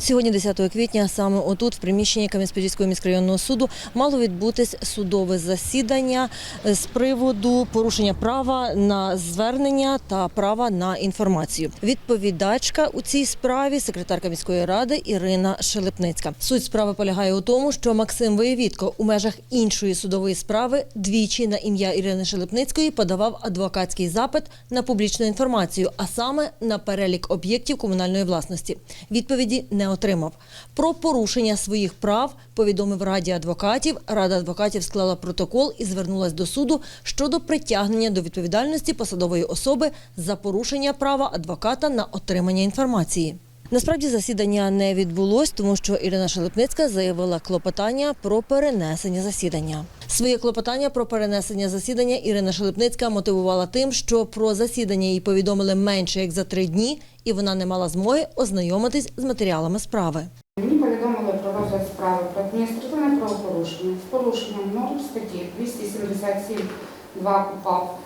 Сьогодні, 10 квітня, саме отут, в приміщенні Кам'янець-Подільського міськрайонного суду, мало відбутись судове засідання е, з приводу порушення права на звернення та права на інформацію. Відповідачка у цій справі секретарка міської ради Ірина Шелепницька. Суть справи полягає у тому, що Максим Воєвідко у межах іншої судової справи двічі на ім'я Ірини Шелепницької подавав адвокатський запит на публічну інформацію, а саме на перелік об'єктів комунальної власності. Відповіді не отримав. Про порушення своїх прав повідомив Раді адвокатів. Рада адвокатів склала протокол і звернулась до суду щодо притягнення до відповідальності посадової особи за порушення права адвоката на отримання інформації. Насправді засідання не відбулось, тому що Ірина Шелепницька заявила клопотання про перенесення засідання. Своє клопотання про перенесення засідання Ірина Шелепницька мотивувала тим, що про засідання їй повідомили менше як за три дні, і вона не мала змоги ознайомитись з матеріалами справи. Мені повідомили про розгляд справи про адміністративне правопорушення з порушенням норм статті 277.2 КУПАП.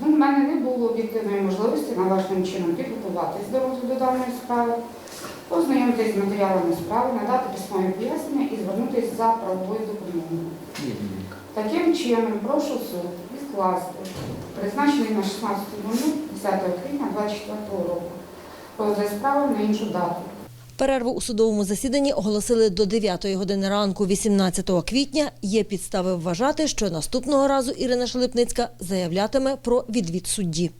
Тому в мене не було об'єктивної можливості належним чином підготуватись до розгляду даної справи, ознайомитись з матеріалами справи, надати письмові пояснення і звернутися за правовою допомогою. Таким чином, прошу суд відкласти призначений на 16 10 квітня 2024 року розгляд справи на іншу дату. Перерву у судовому засіданні оголосили до 9 години ранку 18 квітня. Є підстави вважати, що наступного разу Ірина Шелепницька заявлятиме про відвід судді.